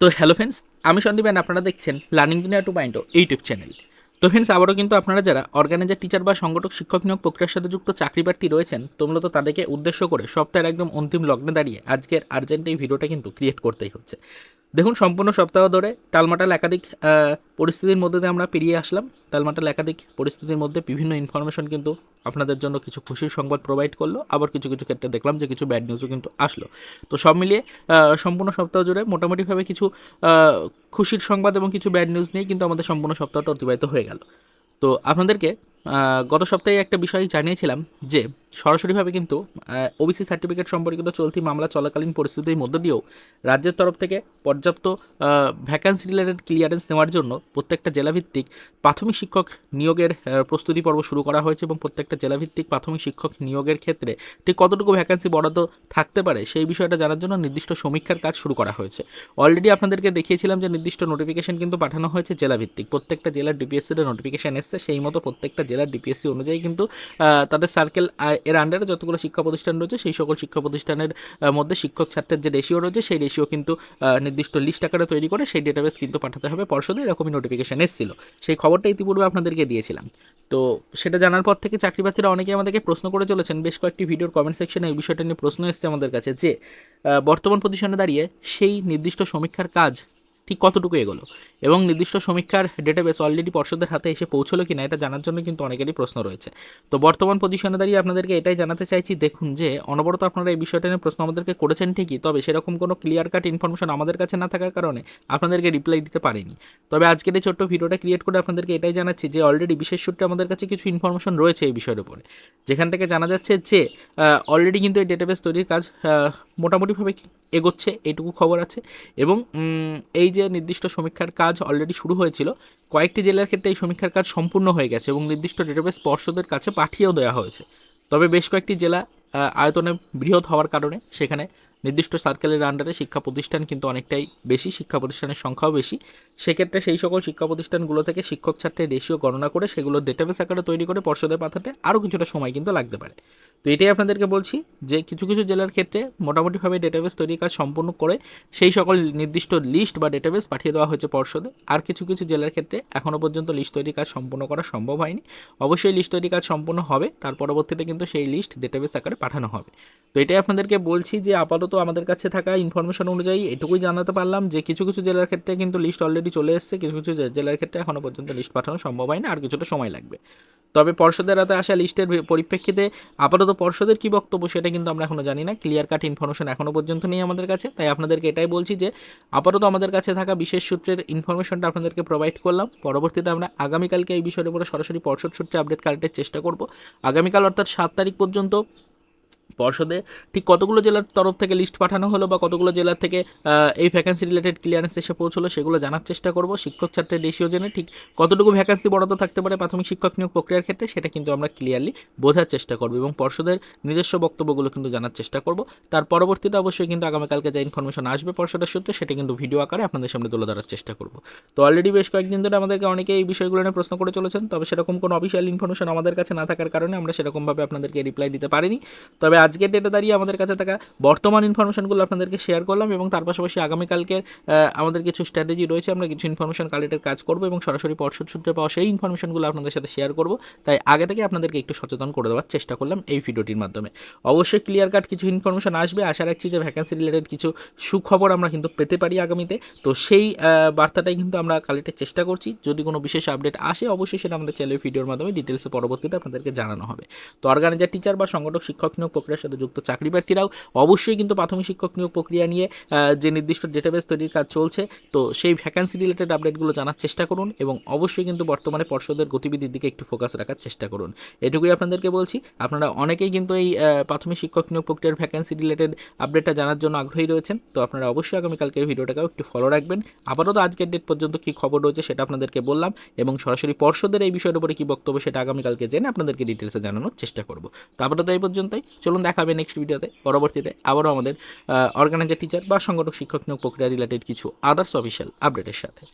তো hello friends আমি Sandeep and আপনারা দেখছেন learning Duniya two point YouTube channel তো ফ্রেন্ডস আবারও কিন্তু আপনারা যারা অর্গানাইজার টিচার বা সংগঠক, শিক্ষক নিয়োগ প্রক্রিয়ার সাথে যুক্ত চাকরি প্রার্থী রয়েছেন, তো মূলত তাদেরকে উদ্দেশ্য করে সপ্তাহের একদম অন্তিম লগ্নে দাঁড়িয়ে আজকের আর্জেন্ট এই ভিডিওটা কিন্তু ক্রিয়েট করতেই হচ্ছে। দেখুন, সম্পূর্ণ সপ্তাহ ধরে টালমাটাল একাধিক পরিস্থিতির মধ্যে দিয়ে আমরা পেরিয়ে আসলাম। টালমাটাল একাধিক পরিস্থিতির মধ্যে বিভিন্ন ইনফরমেশন কিন্তু আপনাদের জন্য কিছু খুশির সংবাদ প্রোভাইড করল, আবার কিছু কিছু ক্ষেত্রে দেখলাম যে কিছু ব্যাড নিউজও কিন্তু আসলো। তো সব মিলিয়ে সম্পূর্ণ সপ্তাহ জুড়ে মোটামুটিভাবে কিছু খুশির সংবাদ এবং কিছু ব্যাড নিউজ নিয়ে কিন্তু আমাদের সম্পূর্ণ সপ্তাহটা অতিবাহিত হয়ে গেল। তো আপনাদেরকে গত সপ্তাহে একটা বিষয় জানিয়েছিলাম যে সরাসরিভাবে কিন্তু ওবিসি সার্টিফিকেট সম্পর্কিত চলতি মামলা চলাকালীন পরিস্থিতির মধ্য দিয়েও রাজ্যের তরফ থেকে পর্যাপ্ত ভ্যাকান্সি রিলেটেড ক্লিয়ারেন্স নেওয়ার জন্য প্রত্যেকটা জেলাভিত্তিক প্রাথমিক শিক্ষক নিয়োগের প্রস্তুতি পর্ব শুরু করা হয়েছে এবং প্রত্যেকটা জেলাভিত্তিক প্রাথমিক শিক্ষক নিয়োগের ক্ষেত্রে ঠিক কতটুকু ভ্যাকান্সি বরাদ্দ থাকতে পারে সেই বিষয়টা জানার জন্য নির্দিষ্ট সমীক্ষার কাজ শুরু করা হয়েছে। অলরেডি আপনাদেরকে দেখিয়েছিলাম যে নির্দিষ্ট নোটিফিকেশন কিন্তু পাঠানো হয়েছে জেলাভিত্তিক। প্রত্যেকটা জেলার ডিপিএসসির নোটিফিকেশন এসছে, সেই মতো প্রত্যেকটা জেলার ডিপিএসসি অনুযায়ী কিন্তু তাদের সার্কেল এর আন্ডারে যতগুলো শিক্ষা প্রতিষ্ঠান রয়েছে, সেই সকল শিক্ষা প্রতিষ্ঠানের মধ্যে শিক্ষক ছাত্রের যে রেশিও রয়েছে, সেই রেশিও কিন্তু নির্দিষ্ট লিস্ট আকারে তৈরি করে সেই ডেটাবেস কিন্তু পাঠাতে হবে। পর্ষদে এরকমই নোটিফিকেশান এসেছিল। সেই খবরটা ইতিপূর্বে আপনাদেরকে দিয়েছিলাম। তো সেটা জানার পর থেকে চাকরি প্রার্থীরা অনেকেই আমাদেরকে প্রশ্ন করে চলেছেন। বেশ কয়েকটি ভিডিওর কমেন্ট সেকশনে এই বিষয়টা নিয়ে প্রশ্ন এসেছে আমাদের কাছে যে বর্তমান পজিশনে দাঁড়িয়ে সেই নির্দিষ্ট সমীক্ষার কাজ ঠিক কতটুকু এগোলো? এবং নির্দিষ্ট সমীক্ষার ডেটাবেস অলরেডি পর্ষদের হাতে এসে পৌঁছলো কিনা এটা জানার জন্য কিন্তু অনেকেরই প্রশ্ন রয়েছে। তো বর্তমান পজিশনে দাঁড়িয়ে আপনাদেরকে এটাই জানাতে চাইছি, দেখুন যে অনবরত আপনারা এই বিষয়টা নিয়ে প্রশ্ন আমাদেরকে করেছেন ঠিকই, তবে সেরকম কোনো ক্লিয়ার কাট ইনফরমেশন আমাদের কাছে না থাকার কারণে আপনাদেরকে রিপ্লাই দিতে পারিনি। তবে আজকের এই ছোট্ট ভিডিওটা ক্রিয়েট করে আপনাদেরকে এটাই জানাচ্ছি যে অলরেডি বিশেষ সূত্রে আমাদের কাছে কিছু ইনফরমেশন রয়েছে এই বিষয়ের উপরে, যেখান থেকে জানা যাচ্ছে যে অলরেডি কিন্তু এই ডেটাবেস তৈরির কাজ মোটামুটিভাবে এগোচ্ছে, এইটুকু খবর আছে। এবং এই যে নির্দিষ্ট সমীক্ষার কাজ অলরেডি শুরু হয়েছিল, কয়েকটি জেলার ক্ষেত্রে এই সমীক্ষার কাজ সম্পূর্ণ হয়ে গেছে এবং নির্দিষ্ট ডেটাবেস পর্ষদের কাছে পাঠিয়েও দেওয়া হয়েছে। তবে বেশ কয়েকটি জেলা আয়তনে বৃহৎ হওয়ার কারণে সেখানে নির্দিষ্ট সার্কেলের আন্ডারে শিক্ষা প্রতিষ্ঠান কিন্তু অনেকটাই বেশি, শিক্ষা প্রতিষ্ঠানের সংখ্যাও বেশি। সেক্ষেত্রে সেই সকল শিক্ষা প্রতিষ্ঠানগুলো থেকে শিক্ষক ছাত্রের রেশিও গণনা করে সেগুলো ডেটাবেস আকারে তৈরি করে পর্ষদে পাঠাতে আরও কিছুটা সময় কিন্তু লাগতে পারে। তো এটাই আপনাদেরকে বলছি যে কিছু কিছু জেলার ক্ষেত্রে মোটামুটিভাবে ডেটাবেস তৈরির কাজ সম্পূর্ণ করে সেই সকল নির্দিষ্ট লিস্ট বা ডেটাবেস পাঠিয়ে দেওয়া হয়েছে পর্ষদে। আর কিছু কিছু জেলার ক্ষেত্রে এখনও পর্যন্ত লিস্ট তৈরির কাজ সম্পূর্ণ করা সম্ভব হয়নি। অবশ্যই লিস্ট তৈরির কাজ সম্পূর্ণ হবে, তার পরবর্তীতে কিন্তু সেই লিস্ট ডেটাবেস আকারে পাঠানো হবে। তো এটাই আপনাদেরকে বলছি যে আপাতত আমাদের কাছে থাকা ইনফরমেশন অনুযায়ী এটুকুই জানাতে পারলাম যে কিছু কিছু জেলার ক্ষেত্রে কিন্তু লিস্ট অলরেডি চলে এসেছে, কিছু কিছু জেলার ক্ষেত্রে এখনও পর্যন্ত লিস্ট পাঠানো সম্ভব হয়নি, আর কিছুটা সময় লাগবে। তবে পর্ষদের হাতে আসা লিস্টের পরিপ্রেক্ষিতে আপাতত পর্ষদের কী বক্তব্য সেটা কিন্তু আমরা এখনও জানি না। ক্লিয়ার কাট ইনফরমেশন এখনও পর্যন্ত নেই আমাদের কাছে। তাই আপনাদেরকে এটাই বলছি যে, আপাতত আমাদের কাছে থাকা বিশেষ সূত্রের ইনফরমেশনটা আপনাদেরকে প্রোভাইড করলাম। পরবর্তীতে আমরা আগামীকালকে এই বিষয়ের উপরে সরাসরি পর্ষদ সূত্রে আপডেট কালেক্টের চেষ্টা করব। আগামীকাল অর্থাৎ সাত তারিখ পর্যন্ত পর্ষদে, ঠিক কতগুলো জেলার তরফ থেকে লিস্ট পাঠানো হলো বা কতগুলো জেলার থেকে এই ভ্যাকান্সি রিলেটেড ক্লিয়ারেন্স এসে পৌঁছলো সেগুলো জানার চেষ্টা করব। শিক্ষক ছাত্রের রেশিও জেনে, ঠিক কতটুকু ভ্যাকান্সি বরাদ্দ থাকতে পারে প্রাথমিক শিক্ষক নিয়োগ প্রক্রিয়ার ক্ষেত্রে, সেটা কিন্তু আমরা ক্লিয়ারলি বোঝার চেষ্টা করব এবং পর্ষদের নিজস্ব বক্তব্যগুলো কিন্তু জানার চেষ্টা করব। তার পরবর্তীতে অবশ্যই কিন্তু আগামীকালকে যে ইনফরমেশন আসবে পর্ষদের সূত্রে, সেটা কিন্তু ভিডিও আকারে আপনাদের সামনে তুলে ধরার চেষ্টা করব। তো অলরেডি বেশ কয়েকদিন ধরে আমাদেরকে অনেকে এই বিষয়গুলো নিয়ে প্রশ্ন করে চলেছেন, তবে সেরকম কোনো অফিসিয়াল ইনফরমেশন আমাদের কাছে না থাকার কারণে আমরা সেরকমভাবে আপনাদেরকে রিপ্লাই দিতে পারিনি। তবে আজকের ডেটে দাঁড়িয়ে আমাদের কাছে থাকা বর্তমান ইনফরমেশনগুলো আপনাদেরকে শেয়ার করলাম এবং তার পাশাপাশি আগামীকালকের আমাদের কিছু স্ট্র্যাটেজি রয়েছে, আমরা কিছু ইনফরমেশন কালেক্টের কাজ করব এবং সরাসরি পর্ষদ সূত্রে পাওয়া সেই ইনফরমেশনগুলো আপনাদের সাথে শেয়ার করব। তাই আগে থেকে আপনাদেরকে একটু সচেতন করে দেওয়ার চেষ্টা করলাম এই ভিডিওটির মাধ্যমে। অবশ্যই ক্লিয়ার কাট কিছু ইনফরমেশন আসবে। আশা রাখছি যে ভ্যাকেন্সি রিলেটেড কিছু সুখবর আমরা কিন্তু পেতে পারি আগামীতে। তো সেই বার্তাটাই কিন্তু আমরা কালেক্টের চেষ্টা করছি। যদি কোনো বিশেষ আপডেট আসে, অবশ্যই সেটা আমাদের চ্যানেলের ভিডিওর মাধ্যমে ডিটেলসে পরবর্তীতে আপনাদেরকে জানানো হবে। তো অর্গানাইজার টিচার বা সংগঠক, শিক্ষক নিয়োগ প্রক্রিয়ার সাথে যুক্ত চাকরি প্রার্থীরাও অবশ্যই কিন্তু প্রাথমিক শিক্ষক নিয়োগ প্রক্রিয়া নিয়ে যে নির্দিষ্ট ডেটাবেস তৈরির কাজ চলছে, তো সেই ভ্যাকান্সি রিলেটেড আপডেটগুলো জানার চেষ্টা করুন এবং অবশ্যই কিন্তু বর্তমানে পর্ষদের গতিবিধির দিকে একটু ফোকাস রাখার চেষ্টা করুন। এটুকুই আপনাদেরকে বলছি, আপনারা অনেকেই কিন্তু এই প্রাথমিক শিক্ষক নিয়োগ প্রক্রিয়ার ভ্যাকান্সি রিলেটেড আপডেটটা জানার জন্য আগ্রহী রয়েছেন, তো আপনারা অবশ্যই আগামীকালকের ভিডিওটাকেও একটু ফলো রাখবেন। আপাতত আজকের ডেট পর্যন্ত কী খবর রয়েছে সেটা আপনাদেরকে বললাম এবং সরাসরি পর্ষদের এই বিষয়ের উপরে কী বক্তব্য সেটা আগামীকালকে জেনে আপনাদেরকে ডিটেলসে জানানোর চেষ্টা করব। তো আপাতত এই পর্যন্তই, চলুন দেখা হবে নেক্সট ভিডিওতে পরবর্তীতে আবারও আমাদের অর্গানাইজার টিচার বা সংগঠক, শিক্ষক নিয়োগ প্রক্রিয়া রিলেটেড কিছু আদার্স অফিসিয়াল আপডেটের সাথে।